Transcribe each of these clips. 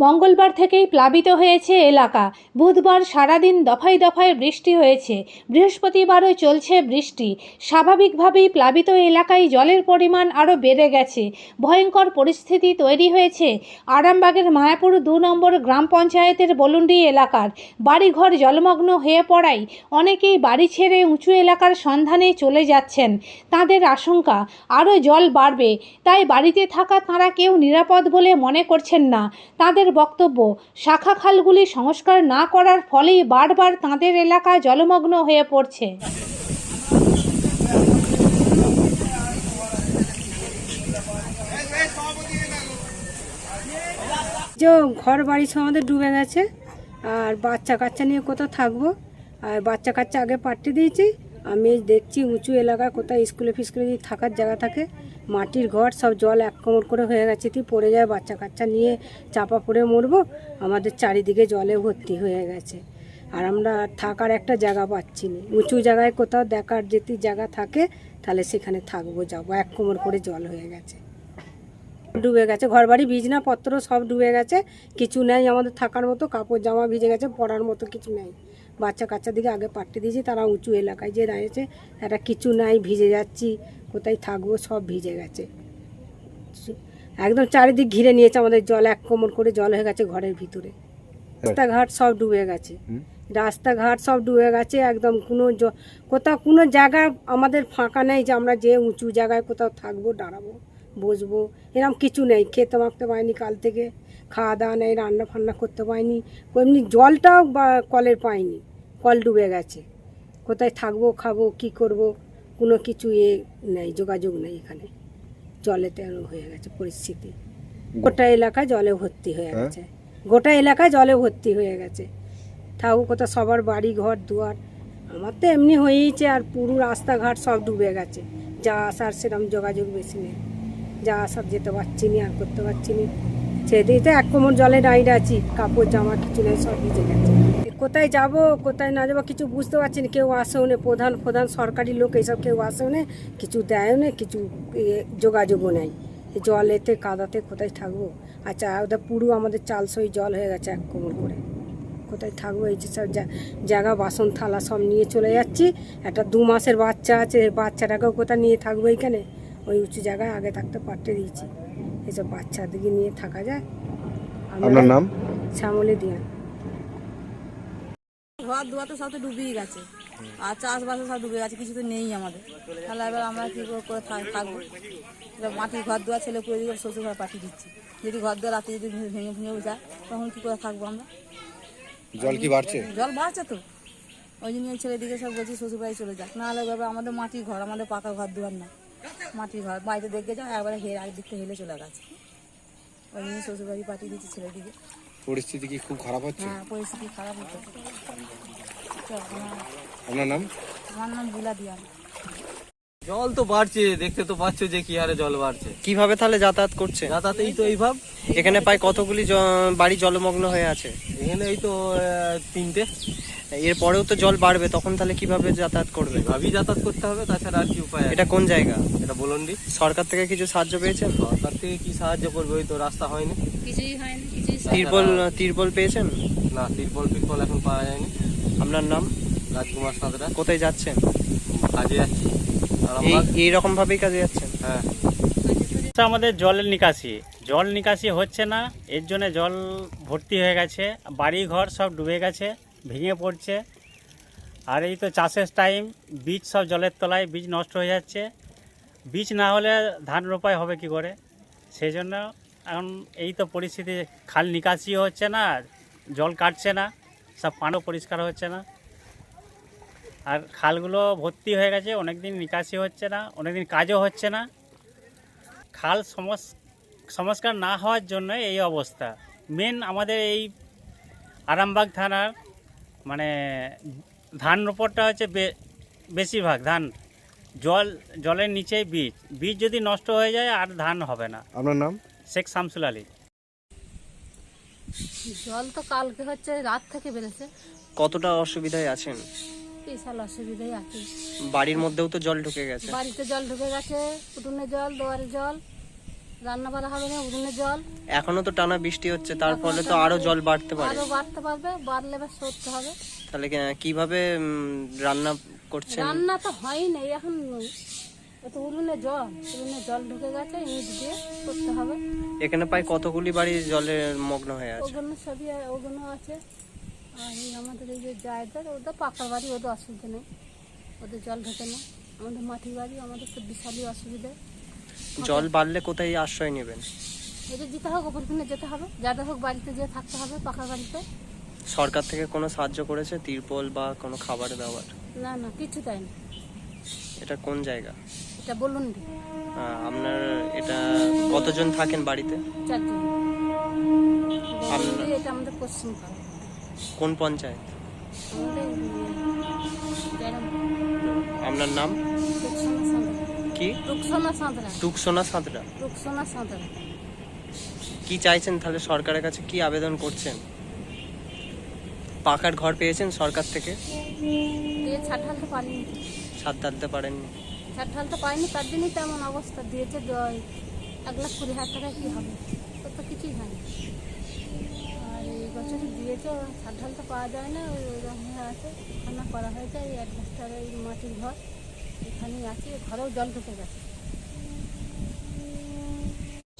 মঙ্গলবার থেকেই প্লাবিত হয়েছে এলাকা। বুধবার সারাদিন দফায় দফায় বৃষ্টি হয়েছে। বৃহস্পতিবারও চলছে বৃষ্টি। স্বাভাবিকভাবেই প্লাবিত এলাকায় জলের পরিমাণ আরও বেড়ে গেছে। ভয়ঙ্কর পরিস্থিতি তৈরি হয়েছে আরামবাগের মায়াপুর দু নম্বর গ্রাম পঞ্চায়েতের বলুন্ডি এলাকার। বাড়িঘর জলমগ্ন হয়ে পড়ায় অনেকেই বাড়ি ছেড়ে উঁচু এলাকার সন্ধানে চলে যাচ্ছেন। তাদের আশঙ্কা, আরও জল বাড়বে, তাই বাড়িতে থাকা তাঁরা কেউ নিরাপদ বলে মনে করছেন না। তাদের বক্তব্য। শাখা খালগুলি সংস্কার না করার ফলেই বারবার তাঁদের এলাকা জলমগ্ন হয়ে পড়ছে। যে ঘর বাড়ি সব আমাদের ডুবে গেছে, আর বাচ্চা কাচ্চা নিয়ে কোথাও থাকব। আর বাচ্চা কাচ্চা আগে পাঠিয়ে দিয়েছি, আমি দেখছি উঁচু এলাকায় কোথায় স্কুলে ফিস্কুলে যদি থাকার জায়গা থাকে মাটির ঘর, সব জল এক কোমর করে হয়ে গেছে। তুই পড়ে যায় বাচ্চা কাচ্চা নিয়ে চাপা পড়ে মরবো। আমাদের চারিদিকে জলে ভর্তি হয়ে গেছে। আর আমরা থাকার একটা জায়গা পাচ্ছি না। উঁচু জায়গায় কোথাও দেখার যেতে জায়গা থাকে, তাহলে সেখানে থাকব, যাব। এক কোমর করে জল হয়ে গেছে। ডুবে গেছে। ঘরবাড়ি বিছনাপত্র সব ডুবে গেছে। কিছু নেই আমাদের থাকার মতো কাপড় জামা ভিজে গেছে পরার মতো কিছু নেই। বাচ্চা কাচ্চা দিকে আগে পাঠিয়ে দিয়েছি তারা উঁচু এলাকায় যে দাঁড়িয়েছে। একটা কিছু নাই ভিজে যাচ্ছি কোথায় থাকব সব ভিজে গেছে। একদম চারিদিক ঘিরে নিয়েছে আমাদের জল এক কোমর করে জল হয়ে গেছে ঘরের ভিতরে। রাস্তাঘাট সব ডুবে গেছে। রাস্তাঘাট সব ডুবে গেছে একদম কোনো জ- কোথাও কোনো জায়গা আমাদের ফাঁকা নেই যে আমরা যে উঁচু জায়গায় কোথাও থাকব দাঁড়াবো। বসবো। এরকম কিছু নেই খেতে মাখতে পারিনি কাল থেকে। খাওয়া দাওয়া নেই রান্না ফান্না করতে পারিনি। এমনি জলটাও বা কলের পাইনি কল ডুবে গেছে। কোথায় থাকব খাব কি করব কোনো কিছু এ নেই যোগাযোগ নেই এখানে। জলেতে হয়ে গেছে পরিস্থিতি। গোটা এলাকা জলে ভর্তি হয়ে হ্যাঁ? গেছে। গোটা এলাকায় জলে ভর্তি হয়ে গেছে। থাকুক কোথাও সবার বাড়ি ঘর দুয়ার। আমার তো এমনি হয়েইছে আর পুরো রাস্তাঘাট সব ডুবে গেছে। যা আসার সেরকম যোগাযোগ বেশি নেই। যা সব যেতে পারছি না, আর করতে পারছি না। সেদিকে তো এক কোমর জলে দাঁড়িয়ে আছি, কাপড়, জামা কিছু নেই, সব ভিজে গেছে। কোথায় যাব, কোথায় না যাব কিছু বুঝতে পারছি না, কেউ আসেও না, প্রধান প্রধান সরকারি লোক এইসব কেউ আসেও না, কিছু দেয়ও না, কিছু যোগাযোগও নেই। জলেতে, কাদাতে কোথায় থাকব? আচ্ছা ওদের পুরো আমাদের চাল সই জল হয়ে গেছে এক কোমর করে। কোথায় থাকব? এই যে সব জায়গা, বাসন, থালা সব নিয়ে চলে যাচ্ছি। একটা দু মাসের বাচ্চা আছে বাচ্চাটাকেও কোথায় নিয়ে থাকব এইখানে ওই উঁচু জায়গায় আগে থাকতে পাঠিয়ে দিয়েছি। এইসব বাচ্চাদেরকে নিয়ে থাকা যায়। আপনার নাম? শ্যামলি দিয়া ঘর দুয়ার তো সব তো ডুবেই গেছে। আর চাষবাসও সব ডুবে গেছে কিছু তো নেই আমাদের। তাহলে এবার আমরা কি করে থাকব? এবার মাটির ঘর দুয়ার ছেলে করে দিয়ে শ্বশুর ঘর পাঠিয়ে দিচ্ছি। যদি ঘর দুয়ার রাতে যদি ভেঙে- ভেঙে ভেঙে যায় তখন কি করে থাকব আমরা? জল কি বাড়ছে? জল বাড়ছে তো। ওই জন্য ছেলেদিকে সব বলছি শ্বশুর বাড়ি চলে যাক। নাহলে এবার আমাদের মাটির ঘর আমাদের পাকা ঘর দুয়ার না। মাটির ঘর বাড়িতে দেখে যাও একবারে হের একদিক থেকে হেলে চলে গেছে। ওই জন্য শ্বশুরবাড়ি পাঠিয়ে দিচ্ছে ছেলেদিকে পরিস্থিতি কি খুব খারাপ হচ্ছে? হ্যাঁ পরিস্থিতি খারাপ হচ্ছে। আপনার নাম? আমার নাম বুলা দিয়ান জল তো বাড়ছে দেখতে তো পাচ্ছ যে কি হারে জল বাড়ছে। কীভাবে তাহলে যাতায়াত করছে? যাতায়াতে এই তো এই ভাব। এখানে প্রায় কতগুলি জ- বাড়ি জলমগ্ন হয়ে আছে? এখানে এই তো আহ, তিনটে। এর পরেও তো জল বাড়বে তখন তাহলে কীভাবে যাতায়াত করবে? এইভাবেই যাতায়াত করতে হবে তাছাড়া আর কি উপায় এটা কোন জায়গা? এটা বলুন দি সরকার থেকে কিছু সাহায্য পেয়েছেন? সরকার থেকে কি সাহায্য করবে ওই তো রাস্তা হয়নি। কিছুই হয়নি কিছুই তিরপল তিরপল পেয়েছেন? না তিরপল ফিরপল এখন পাওয়া যায়নি। আপনার নাম? রাজকুমার সাঁতরা। কোথায় যাচ্ছেন? কাজে যাচ্ছি এই ভাবেই কাজে যাচ্ছেন হ্যাঁ। আমাদের জলের নিকাশি। জল নিকাশি হচ্ছে না এর জন্য জল ভর্তি হয়ে গেছে বাড়ি ঘর সব ডুবে গেছে ভেঙে পড়ছে। আর এই তো চাষের টাইম বীজ সব জলের তলায় বীজ নষ্ট হয়ে যাচ্ছে। বীজ না হলে ধান রোপাই হবে কি করে? সেই জন্য এখন এই তো পরিস্থিতি খাল নিকাশি হচ্ছে না জল কাটছে না সব পানও পরিষ্কার হচ্ছে না। আর খালগুলো ভর্তি হয়ে গেছে অনেক দিন নিকাশি হচ্ছে না অনেক দিন কাজও হচ্ছে না। খাল সমস সংস্কার না হওয়ার জন্য এই অবস্থা। মেন আমাদের এই আরামবাগ থানার মানে ধান রোপণটা হচ্ছে বে- বেশিরভাগ ধান। জল জলের নিচেই বীজ। বীজ যদি নষ্ট হয়ে যায় আর ধান হবে না। আপনার নাম? শেখ শামসুল আলী। জল তো কালকে হচ্ছে রাত থেকে বেড়েছে। কতটা অসুবিধায় আছেন? বিশাল অসুবিধাই আছে। বাড়ির মধ্যেও তো জল ঢুকে গেছে। বাড়িতে জল ঢুকে গেছে উঠোনে জল দোয়ারে জল রান্না বাড়া হবে না উঠোনে জল। এখনও তো টানা বৃষ্টি হচ্ছে তার ফলে তো আরও জল বাড়তে পারে। আরও বাড়তে পারবে বাড়লে এবার সরতে হবে। তাহলে কি- কীভাবে রান্না করছেন? রান্না তো হয় না এখন উলুনে জল উলুনে জল ঢুকে গেছে ইট দিয়ে করতে হবে। এখানে প্রায় কতগুলি বাড়ি জলে মগ্ন হয়ে আছে? ওগুলো সবই ওগুলো আছে। আর আমাদের এই যে জায়গার ওদের পাকার বাড়ি ওদের অসুবিধা নেই। ওদের জল ঢোকে না। আমাদের মাটির বাড়ি আমাদের তো বিশালই অসুবিধা। জল বাড়লে কোথায় আশ্রয় নেবেন? এদের যেতে হোক ওপর কিনে যেতে হবে। যাদের হোক বাড়িতে যেয়ে থাকতে হবে পাকা বাড়িতে। সরকার থেকে কোনো সাহায্য করেছে তিরপল বা কোনো খাবার দাবার? না না কিছু তাই না এটা কোন জায়গা? এটা বলুন আপনার এটা কতজন থাকেন বাড়িতে? চারজন। এটা আমাদের পশ্চিম পাড়া। কোন পঞ্চায়েত? আপনার নাম? কি? টুকসোনা সাঁতরা। কি চাইছেন তাহলে সরকারের কাছে? কি আবেদন করছেন? পাকার ঘর পেয়েছেন সরকার থেকে? ছাট ঢালতে পারিনি ছাদ ঢালতে পারেননি ছাট ঢালতে পারিনি তার জন্যই তেমন অবস্থা। দিয়েছে এক লাখ কুড়ি হাজার টাকা কী হবে? তো কিছুই হয়নি। তো বছরই দিয়েছে ছাট ঢালতে পাওয়া যায় না, ওই ওইরকম হয়ে আছে রান্না করা হয়েছে এই অ্যাডভেস্টার ওই মাটির ঘর। এখানেই আছে, ঘরেও জল ঢুকে গেছে।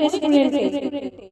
রেস্টুরেন্টে